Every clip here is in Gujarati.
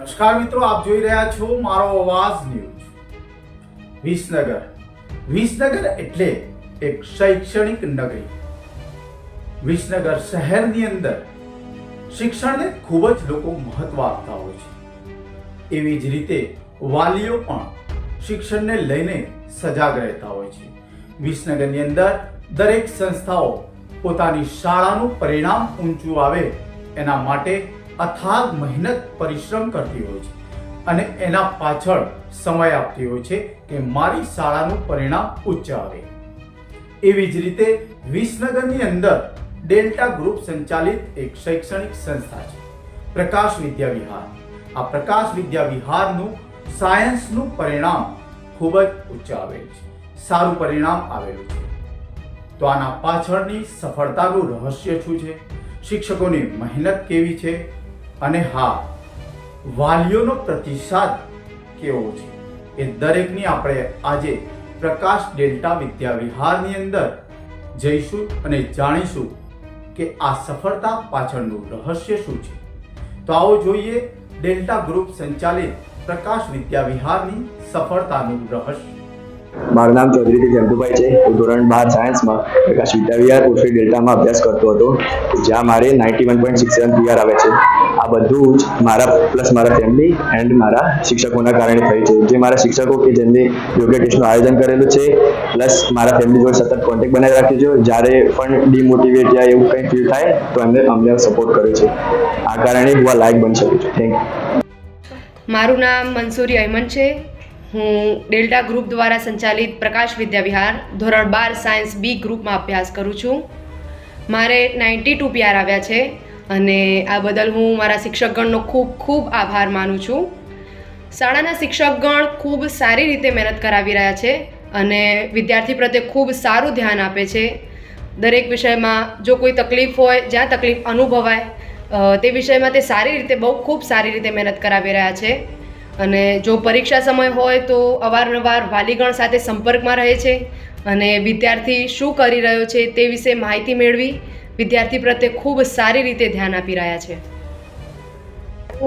નમસ્કાર મિત્રો, આપ જોઈ રહ્યા છો મારો અવાજ ન્યૂઝ. વિસનગર. વિસનગર એટલે એક શૈક્ષણિક નગરી. વિસનગર શહેરની અંદર શિક્ષણને ખૂબ જ લોકો મહત્વ આપતા હોય છે. એવી જ રીતે વાલીઓ પણ શિક્ષણને લઈને સજાગ રહેતા હોય છે. વિસનગરની અંદર દરેક સંસ્થાઓ પોતાની શાળાનું પરિણામ ઊંચું આવે એના માટે અથાગ મહેનત પરિશ્રમ કરતી હોય છે અને એના પાછળ સમય આપતી હોય છે કે મારી શાળાનું પરિણામ ઉચ્ચ આવે. એવી જ રીતે વિસનગરની અંદર ડેલ્ટા ગ્રુપ સંચાલિત એક શૈક્ષણિક સંસ્થા છે, પ્રકાશ વિદ્યા વિહાર. આ પ્રકાશ વિદ્યા વિહારનું સાયન્સનું પરિણામ ખૂબ જ ઉચ્ચ આવેલ છે, સારું પરિણામ આવેલું છે. તો આના પાછળની સફળતાનું રહસ્ય શું છે? શિક્ષકોની મહેનત કેવી છે? અને હા, વાલીઓનો પ્રતિસાદ કેવો છે? એ દરેકની આપણે આજે પ્રકાશ ડેલ્ટા વિદ્યા વિહારની અંદર જઈશું અને જાણીશું કે આ સફળતા પાછળનું રહસ્ય શું છે. તો આવો જોઈએ ડેલ્ટા ગ્રુપ સંચાલિત પ્રકાશ વિદ્યા વિહારની સફળતાનું રહસ્ય. મારું નામ ચૌધરી જંતુભાઈ છે. હું ધોરણ બાર સાયન્સમાં પ્રકાશ વિદ્યાવિહાર ઉર્ફે ડેલ્ટામાં અભ્યાસ કરતો હતો. જ્યાં મારે ninety one point six seven PR આવે છે. આ બધું જ મારા પ્લસ મારા ફેમિલી એન્ડ મારા શિક્ષકોના કારણે થયું છે. જે મારા શિક્ષકો કે જેમને યોગ્ય ટેસ્ટનું આયોજન કરેલું છે પ્લસ મારા ફેમિલી જોડે સતત કોન્ટેક્ટ બનાવી રાખ્યો છે. જ્યારે પણ ડિમોટિવેટ યા એવું કંઈ ફીલ થાય, તો એમને અમને સપોર્ટ કર્યો છે. આ કારણે હું આ લાયક બની શકું છું. થેન્ક યુ મારું નામ મંસૂરી અહેમદ છે. હું ડેલ્ટા ગ્રુપ દ્વારા સંચાલિત પ્રકાશ વિદ્યાવિહાર ધોરણ બાર સાયન્સ બી ગ્રુપમાં અભ્યાસ કરું છું. મારે નાઇન્ટી ટુ પીઆર આવ્યા છે અને આ બદલ હું મારા શિક્ષકગણનો ખૂબ ખૂબ આભાર માનું છું. શાળાના શિક્ષકગણ ખૂબ સારી રીતે મહેનત કરાવી રહ્યા છે અને વિદ્યાર્થી પ્રત્યે ખૂબ સારું ધ્યાન આપે છે. દરેક વિષયમાં જો કોઈ તકલીફ હોય, જ્યાં તકલીફ અનુભવાય તે વિષયમાં તે સારી રીતે, બહુ ખૂબ સારી રીતે મહેનત કરાવી રહ્યા છે. અને જો પરીક્ષા સમય હોય તો અવારનવાર વાલીગણ સાથે સંપર્કમાં રહે છે અને વિદ્યાર્થી શું કરી રહ્યો છે તે વિશે માહિતી મેળવી વિદ્યાર્થી પ્રત્યે ખૂબ સારી રીતે ધ્યાન આપી રહ્યા છે.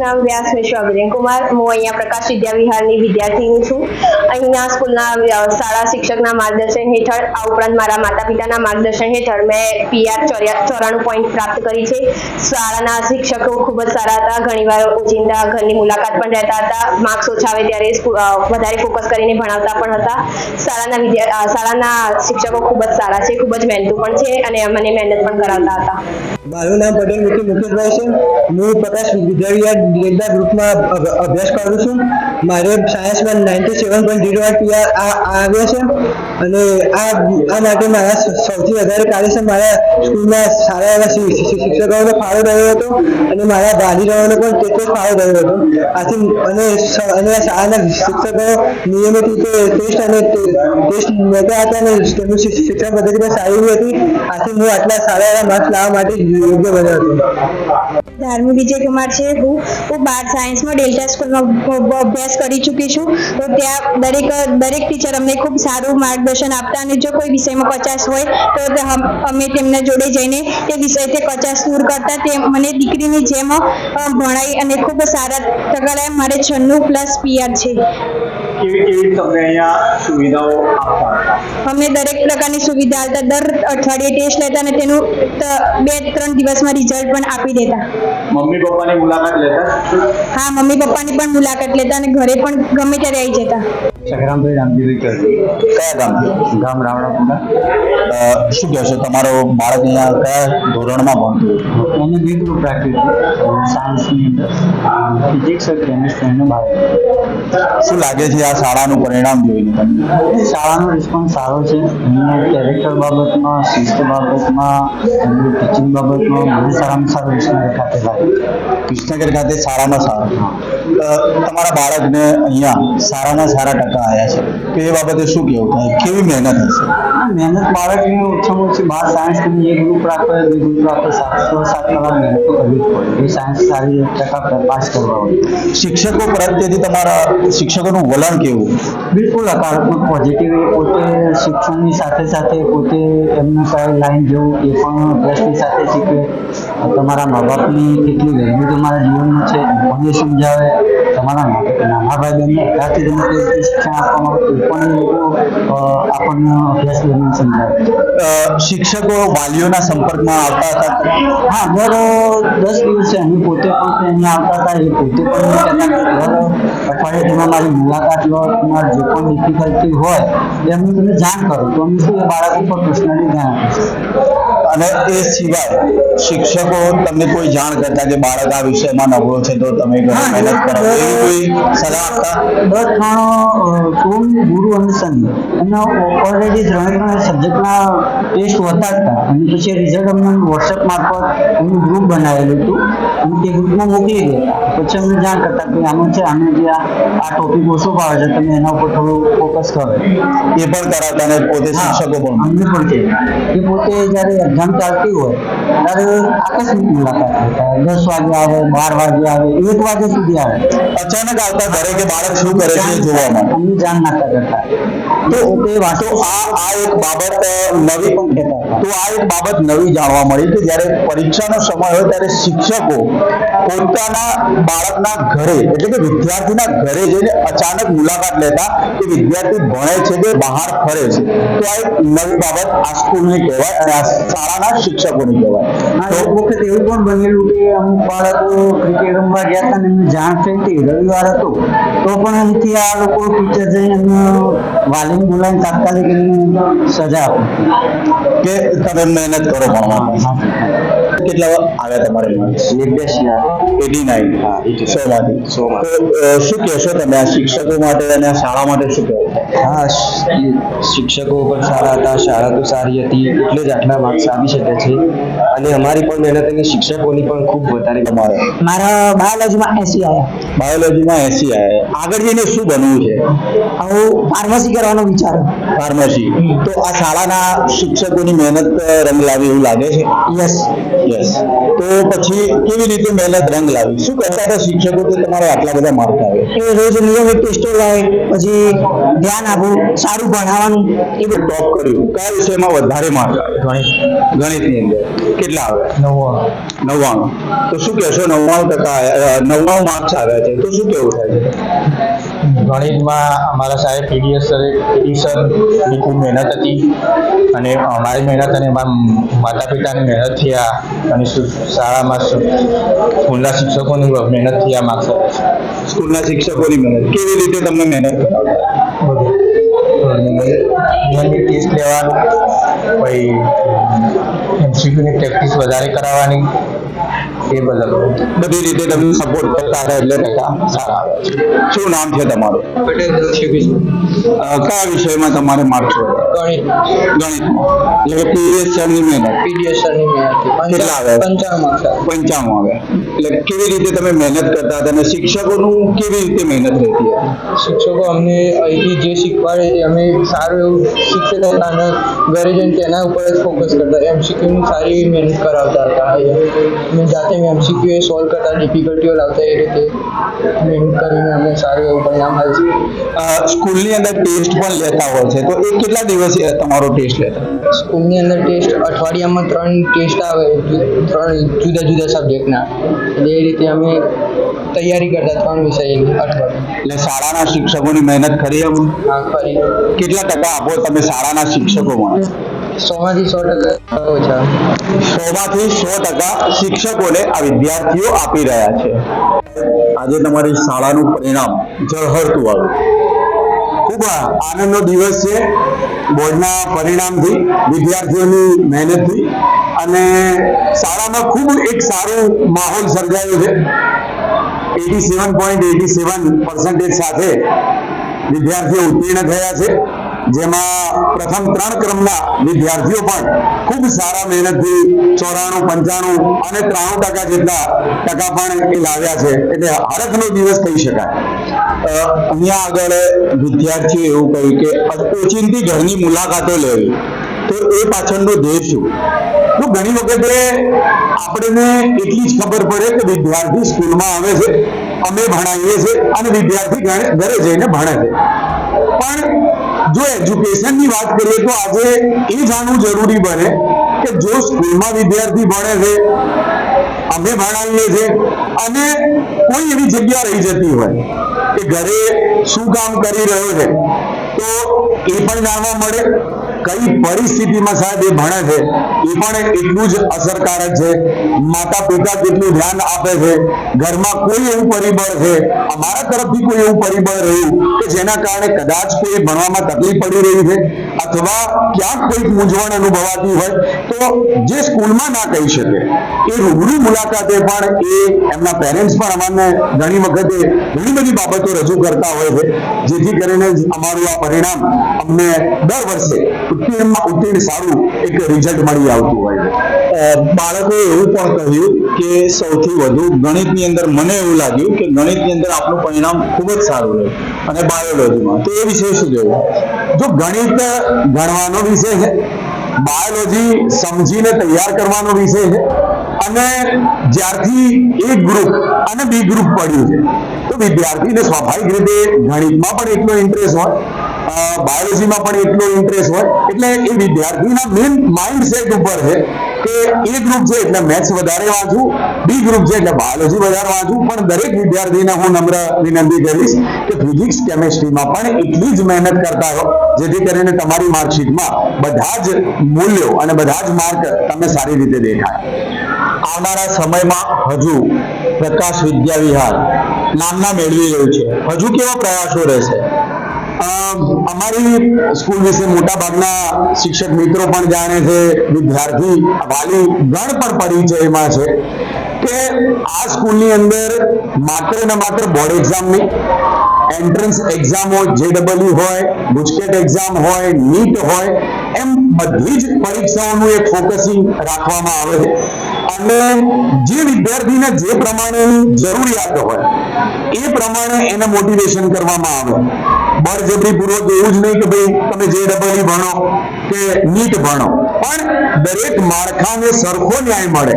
નામ વ્યાસ મિશ્રા અગ્રેન કુમાર હું અહીંયા પ્રકાશ વિદ્યા વિહારની વિદ્યાર્થીની છું. અહીંના સ્કૂલના શાળા શિક્ષકના માર્ગદર્શન હેઠળ, આ ઉપરાંત મારા માતા પિતાના માર્ગદર્શન હેઠળ મેં પીઆર ચોરાણું પોઈન્ટ પ્રાપ્ત કરી છે. શાળાના શિક્ષકો ખૂબ જ સારા હતા. ઘણીવાર ઓચિંતા, ઘરની મુલાકાત પણ રહેતા હતા. માર્ક્સ ઓછા આવે ત્યારે વધારે ફોકસ કરીને ભણાવતા પણ હતા. શાળાના વિદ્યા શાળાના શિક્ષકો ખૂબ જ સારા છે, ખૂબ જ મહેનતુ પણ છે અને મને મહેનત પણ કરાવતા હતા. મારું નામ પટેલ મુકેશ મુકેશભાઈ છે. હું પ્રકાશ વિદ્યાવિહાર ડેલ્ટા ગ્રુપમાં અભ્યાસ કરું છું. મારે સાયન્સમાં નાઇન્ટી સેવન પોઈન્ટ જીરો આઠ પીઆર આવ્યા છે. અને આ આ માટે મારા સૌથી વધારે કાર્ય છે મારા સ્કૂલના સારા એવા શિક્ષકોનો ફાળો રહ્યો હતો અને મારા વાલીઓનો પણ તેટલો ફાળો રહ્યો હતો. આથી અને અને શાળાના શિક્ષકો નિયમિત રીતે ટેસ્ટ અને ટેસ્ટ લેતા હતા અને તેમનું શિક્ષણ પદ્ધતિ પણ સારી હતી. આથી હું આટલા સારા એવા માર્ક્સ લાવવા માટે યોગ્ય બન્યો હતો. ધાર્મિક વિજય કુમાર છે. હું હું બાર સાયન્સમાં ડેલ્ટા સ્કૂલમાં અભ્યાસ કરી ચૂકી છું. તો ત્યાં દરેક દરેક ટીચર અમને ખૂબ સારું માર્ગદર્શન આપતા અને જો કોઈ વિષયમાં કચાશ હોય, તો અમે તેમના જોડે જઈને તે વિષય તે કચાશ દૂર કરતા તે મને દીકરીની જેમ ભણાઈ અને ખૂબ સારા ટકા મારે છન્નું પ્લસ પીઆર છે. કેવી કેવી તમને અહીંયા સુવિધાઓ આપતા હતા અમે દરેક પ્રકારની સુવિધા આપતા દર અઠવાડિયે ટેસ્ટ લેતા અને તેનું બે ત્રણ દિવસમાં રિઝલ્ટ પણ આપી દેતા. મમ્મી પપ્પાની મુલાકાત લેતા? હા મમ્મી પપ્પાની પણ મુલાકાત લેતા અને ઘરે પણ ગમે ત્યારે આવી જતા. સંગ્રામભાઈ રામજીભાઈ ચૌધરી કયા ગામથી ગામ રાવણાપુરા શું કહેશો તમારો બાળક અહીંયા કયા ધોરણમાં ભણતું એને બી ગ્રુપ રાખ્યું હતું સાયન્સની અંદર ફિઝિક્સ કેમિસ્ટ્રી અને બાયો શું લાગે છે આ શાળાનું પરિણામ જોઈને તમને? શાળાનો રિસ્પોન્સ સારો છે. અહીંયા કેરેક્ટર બાબતમાં શિસ્ત બાબતમાં એમની ટીચિંગ બાબતમાં બધું સારામાં સારું વિષય ખાતે લાગે વિસનગર ખાતે સારામાં સારું અ, તમારા બાળકને અહીંયા સારામાં સારા ટકા આવ્યા છે. તો એ બાબતે શું કેવું થાય? કેવી મહેનત હશે? મહેનત બાળકની ઓછામાં ઓછી બાર સાયન્સ કરીને એક ગ્રુપ રાખે બે ગ્રુપ રાખે સાતસો સાત કલાક મહેનત તો કરવી જ પડે. એ સાયન્સ સારી ટકા પાસ કરવા હોય. શિક્ષકો પ્રત્યેથી તમારા શિક્ષકોનું વલણ કેવું? બિલકુલ હકારાત્મક પોઝિટિવ એ પોતે શિક્ષણની સાથે સાથે પોતે એમનું કઈ લાઈન જેવું એ પણ અભ્યાસની સાથે શીખે. તમારા મા બાપની કેટલી વેલ્યુ તમારા જીવનમાં છે પણ સમજાવે. તમારા નાના ભાઈ બહેનને અત્યારથી તમે શિક્ષણ પણ લોકો આપણને શિક્ષકો વાલીઓના સંપર્કમાં આવતા હતા? હા, દર દસ દિવસે અમે પોતે પણ અહીંયા આવતા હતા. એ પોતે પણ દર અઠવાડિયે તમે મારી મુલાકાત લો તમારે જે પણ ડિફિકલ્ટી હોય, એ હું તમને જાણ કરો. તો અમે શું બાળક ઉપર પર્સનલી ધ્યાન આપીશું અને એ સિવાય શિક્ષકો તમને કોઈ જાણ કરતા કે બાળક આ વિષયમાં નબળો છે તો તમે ઘણી મહેનત કરો. એવી કોઈ સલાહ આપતા? દર ત્રણ સોમ ગુરુ અને શનિ. અને ઓલરેડી ત્રણે ત્રણ સબ્જેક્ટના ટેસ્ટ હોતા હતા અને પછી રિઝલ્ટ અમને વોટ્સએપ મારફત એમનું ગ્રુપ બનાવેલું હતું. અને તે ગ્રુપમાં મોકલી દેતા. પછી અમને જાણ કરતા કે આનું છે આને જે આ ટોપિક ઓછો ભાવે છે તમે એના ઉપર થોડું ફોકસ કરો. એ પણ કરાવતા અને પોતે શિક્ષકો પણ. અમને પણ એ પોતે જ્યારે એક્ઝામ ચાલતી હોય ત્યારે આકસ્મિક મુલાકાત દસ વાગે આવે બાર વાગે આવે એક વાગે સુધી આવે. અચાનક આવતા ઘરે કે બાળક શું કરે છે જોવામાં? એમની જાણ નાતા કરતા તો તે વાતો આ આ એક બાબત નવી પણ કહેતા તો આ એક બાબત નવી જાણવા મળી કે જ્યારે પરીક્ષાનો સમય હોય ત્યારે શિક્ષકો પોતાના બાળકના ઘરે એટલે કે વિદ્યાર્થીના ઘરે જઈને અચાનક મુલાકાત લેતા કે વિદ્યાર્થી ભણે છે કે બહાર ફરે છે. તો આ એક નવી બાબત આ સ્કૂલની કહેવાય અને આ શાળાના શિક્ષકોની કહેવાય. એક વખત એવું પણ બનેલું કે અમુક બાળકો ક્રિકેટ રમવા ગયા હતા ને એમને જાણ થઈ હતી રવિવાર હતો તો પણ અહીંથી આ લોકો ટીચર જઈને એમને વાલીને બોલાવીને તાત્કાલિક એમને સજા આપે. કે તમે મહેનત કરો ભણવામાં કેટલા આવ્યા તમારે? Eighty nine. સો માંથી તો શું કહેશો તમે? આ શિક્ષકો માટે અને આ શાળા માટે શું કહેશો? હા શિક્ષકો પણ સારા હતા શાળા તો સારી હતી એટલે જ આટલા માર્ક્સ આવી શકે છે. અને અમારી પણ મહેનત અને શિક્ષકોની પણ ખૂબ વધારે તમારે મારા બાયોલોજીમાં એસી આવ્યા બાયોલોજીમાં એસી આવ્યા આગળ જઈને શું બનવું છે? હું ફાર્મસી કરવાનો વિચાર. ફાર્મસી. તો આ શાળાના શિક્ષકોની મહેનત રંગ લાવી એવું લાગે છે? યસ. યસ. તો પછી કેવી રીતે મહેનત રંગ લાવી? શું કરતા હતા શિક્ષકો કે તમારે આટલા બધા માર્ક આવે? એ રોજ નિયમિત ટેસ્ટો લાવે પછી ધ્યાન આપવું સારું ભણાવવાનું એ બધું ટોપ કર્યું. કયા વિષયમાં વધારે માર્ક આવે? ગણિતની અંદર. કેટલા આવે? નવ્વાણું. તો શું કહેશો? નવ્વાણું ટકા નવ્વાણું માર્ક્સ આવ્યા છે. તો શું કેવું થાય? છે ગણિતમાં અમારા સાહેબ પીડીએસ સરે પીડી ની ખૂબ મહેનત હતી અને અમારી મહેનત અને માતા પિતાની મહેનતથી આ અને શુ- શાળામાં સ્કૂલના શિક્ષકોની મહેનતથી આ માર્ક્સ સ્કૂલના શિક્ષકોની મહેનત. કેવી રીતે તમને મહેનત નિયમિત ટેસ્ટ લેવાનું પછી એમસીક્યુની પ્રેક્ટિસ વધારે કરાવવાની એ બધા બધી રીતે તમને સપોર્ટ કરતા હતા એટલે ટકા સારા આવે છે શું નામ છે તમારું પટેલ દક્ષિણ અ, કયા વિષયમાં તમારે માર્ક્સ ગણિત ગણિતમાં એટલે કે પીએસ સરની મહેનત પીડીએસ સરની મહેનત કેટલા આવ્યા? પંચાવન માર્ક્સ પંચાણું આવ્યા એટલે કેવી રીતે તમે મહેનત કરતા હતા અને શિક્ષકોનું કેવી રીતે મહેનત રહેતી હતી શિક્ષકો અમને અહીંથી જે શીખવાડે તે અમે સારું એવું શીખેલા હતા અને ઘરે જઈને તેના ઉપર જ ફોકસ કરતા એમસીક્યુની સારી એવી મહેનત કરાવતા હતા અમે જાતે એમસીક્યુ એ સોલ્વ કરતા ડિફિકલ્ટીઓ લાવતા એ રીતે મહેનત કરીને અમે સારું એવું પરિણામ આવે છે. સ્કૂલની અંદર ટેસ્ટ પણ લેતા હોય છે. તો એ કેટલા દિવસે તમારો ટેસ્ટ લેતા સ્કૂલની અંદર ટેસ્ટ અઠવાડિયામાં ત્રણ ટેસ્ટ આવે ત્રણ જુદા જુદા સબ્જેક્ટના. એટલે એ રીતે અમે તૈયારી કરતા ત્રણ વિષય અઠવાડિયે. એટલે શાળાના શિક્ષકોની મહેનત કરી એમ હા ફરી કેટલા ટકા આપો તમે શાળાના શિક્ષકોમાં? સોમાંથી સો ટકા ઓછા સોમાંથી સો ટકા શિક્ષકોને આ વિદ્યાર્થીઓ આપી રહ્યા છે. આજે તમારી શાળાનું પરિણામ ઝળહળતું આવ્યું. ખૂબ આનંદનો દિવસ છે. બોર્ડના પરિણામથી, વિદ્યાર્થીઓની મહેનતથી અને શાળામાં ખૂબ એક સારું માહોલ સર્જાયો છે. Eighty seven point eighty seven percentage સાથે વિદ્યાર્થીઓ ઉત્તીર્ણ થયા છે. જેમાં પ્રથમ ત્રણ ક્રમના વિદ્યાર્થીઓ પણ ખૂબ સારા મહેનતથી ચોરાણું, પંચાણું અને ત્રાણું ટકા જેટલા ટકા પણ એ લાવ્યા છે. એટલે હરખનો દિવસ કહી શકાય. અહીંયા આગળ વિદ્યાર્થીઓ એવું કહ્યું કે ઓચિંતી ઘરની મુલાકાતો લેવી. તો એ પાછળનો ધ્યેય શું? તો ઘણી વખતે આપણને એટલી જ ખબર પડે કે વિદ્યાર્થી સ્કૂલમાં આવે છે, અમે ભણાવીએ છીએ અને વિદ્યાર્થી ઘરે જઈને ભણે છે. પણ જો એજ્યુકેશનની વાત કરીએ તો આજે એ જાણવું જરૂરી બને કે જો સ્કૂલમાં વિદ્યાર્થી ભણે છે, અમે ભણાવીએ છીએ, અને કોઈ એવી જગ્યા રહી જતી હોય કે ઘરે શું કામ કરી રહ્યો છે, તો એ પણ જાણવા મળે. કઈ પરિસ્થિતિમાં સાહેબ એ ભણે છે? એ પણ એટલું જ અસરકારક છે. માતા પિતા કેટલું ધ્યાન આપે છે. ઘરમાં કોઈ એવું પરિબળ છે. અમારા તરફથી કોઈ એવું પરિબળ રહ્યું કે જેના કારણે કદાચ કોઈ ભણવામાં તકલીફ પડી રહી છે? અથવા ક્યાંક કોઈક મૂંઝવણ અનુભવાતી હોય, તો જે સ્કૂલમાં ના કહી શકે, એ રૂબરૂ મુલાકાતે પણ, એ એમના પેરેન્ટ્સ પણ અમારને ઘણી વખતે ઘણી બધી બાબતો રજૂ કરતા હોય છે, જેથી કરીને અમારું આ પરિણામ અમને દર વર્ષે ઉત્તીર્ણમાં ઉત્તીર્ણ સારું એક રિઝલ્ટ મળી આવતું હોય છે. બાળકોએ એવું પણ કહ્યું કે સૌથી વધુ ગણિતની અંદર મને એવું લાગ્યું કે ગણિતની અંદર આપણું પરિણામ ખૂબ જ સારું રહ્યું અને બાયોલોજીમાં. તો એ વિશે શું જોયું જો ગણિત ગણવાનો વિષય છે, બાયોલોજી સમજીને તૈયાર કરવાનો વિષય છે, અને જ્યારથી એક ગ્રુપ અને બી ગ્રુપ પડ્યું છે, તો વિદ્યાર્થીને સ્વાભાવિક રીતે ગણિતમાં પણ એટલો ઇન્ટરેસ્ટ હોય બાયોલોજીમાં પણ એટલો ઇન્ટરેસ્ટ હોય. એટલે એ વિદ્યાર્થીના મેઇન માઇન્ડ સેટ ઉપર છે કે એ ગ્રુપ છે એટલે મેથ્સ વધારે વાંચવું બી ગ્રુપ છે એટલે બાયોલોજી વધારે વાંચવું પણ દરેક વિદ્યાર્થીને હું નમ્ર વિનંતી કરીશ કે ફિઝિક્સ કેમેસ્ટ્રીમાં પણ એટલી જ મહેનત કરતા રહો, જેથી કરીને તમારી માર્કશીટમાં બધા જ મૂલ્યો અને બધા જ માર્ક તમને સારી રીતે દેખાય. આવનારા સમયમાં હજુ પ્રકાશ વિદ્યા વિહાર નામના મેળવી રહ્યું છે. હજુ કેવા પ્રયાસો રહેશે? અમારી સ્કૂલ વિશે મોટા ભાગના શિક્ષક મિત્રો પણ જાણે છે, વિદ્યાર્થી વાલી ગણ પણ પરિચયમાં છે કે આ સ્કૂલની અંદર માત્ર ને માત્ર બોર્ડ એક્ઝામ એન્ટ્રન્સ એક્ઝામો જેડબલ્યુ હોય ગુજકેટ એક્ઝામ હોય, નીટ હોય, એમ બધી જ પરીક્ષાઓનું એક ફોકસિંગ રાખવામાં આવે છે. અને જે વિદ્યાર્થીને જે પ્રમાણેની જરૂરિયાત હોય, એ પ્રમાણે એને મોટિવેશન કરવામાં આવે. બળજબરીપૂર્વક એવું જ નહીં કે ભાઈ તમે જે ડબલ ભણો કે નીટ ભણો. પણ દરેક માળખાને સરખો ન્યાય મળે.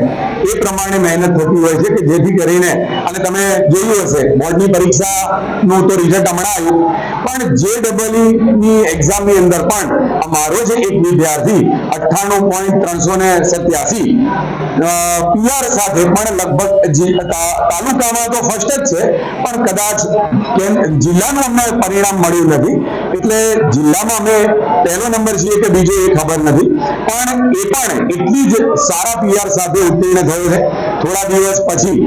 એ પ્રમાણે મહેનત થતી હોય છે કે જેથી કરીને અને તમે જોયું હશે, બોર્ડની પરીક્ષાનું તો રિઝલ્ટ હમણાં આવ્યું. પણ જે ડબલની એક્ઝામની અંદર પણ અમારો જે એક વિદ્યાર્થી અઠ્ઠાણું પોઈન્ટ ત્રણસો ને સત્યાસી પીઆર સાથે પણ લગભગ તાલુકામાં તો ફર્સ્ટ જ છે, પણ કદાચ જિલ્લાનું અમને પરિણામ મળ્યું નથી એટલે જિલ્લામાં અમે પહેલો નંબર છીએ કે બીજો એ ખબર નથી. પણ એ પણ એટલી જ સારા પીઆર સાથે ઉત્તીર્ણ થયો છે. થોડા દિવસ પછી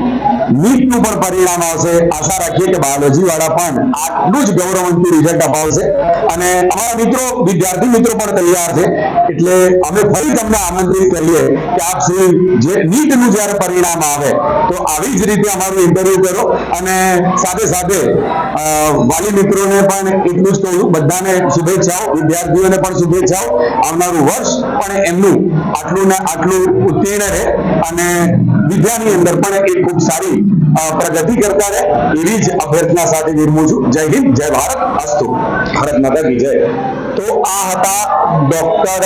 નીટનું પણ પરિણામ આવશે. આશા રાખીએ કે બાયોલોજી વાળા પણ આટલું જ ગૌરવંતું રિઝલ્ટ અપાવશે. અને અમારા મિત્રો, વિદ્યાર્થી મિત્રો પણ તૈયાર છે. એટલે અમે ફરી તમને આમંત્રિત કરીએ કે આપ શ્રી જે નીટનું જ્યારે પરિણામ આવે, તો આવી જ રીતે અમારું ઇન્ટરવ્યુ કરો. અને સાથે સાથે વાલી મિત્રોને પણ એટલું જ કહું છું બધાને શુભેચ્છાઓ, વિદ્યાર્થીઓને પણ શુભેચ્છાઓ. આવનારું વર્ષ પણ એમનું આટલું ને આટલું ઉત્તીર્ણ રહે અને વિદ્યાની અંદર પણ એ ખૂબ સારી પ્રગતિ કરતા રહે એવી જ અભ્યર્થના સાથે વિરમું છું. જય હિન્દ, જય ભારત, અસ્તુ. ભારત માતા કી તો આ હતા ડોક્ટર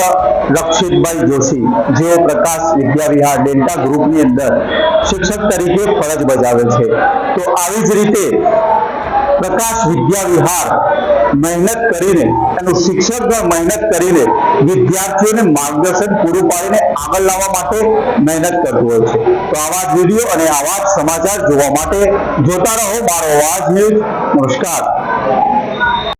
રક્ષિતભાઈ જોશી, જેઓ પ્રકાશ વિદ્યાવિહાર ડેલ્ટા ગ્રુપની અંદર શિક્ષક તરીકે ફરજ બજાવે છે. તો આવી જ રીતે પ્રકાશ વિદ્યા વિહાર મહેનત કરીને એનું શિક્ષક મહેનત કરીને વિદ્યાર્થીઓને માર્ગદર્શન પૂરું પાડીને આગળ લાવવા માટે મહેનત કરતું હોય છે. તો આવા જ વીડિયો અને આવા જ સમાચાર જોવા માટે જોતા રહો મારો અવાજ ન્યૂઝ. નમસ્કાર.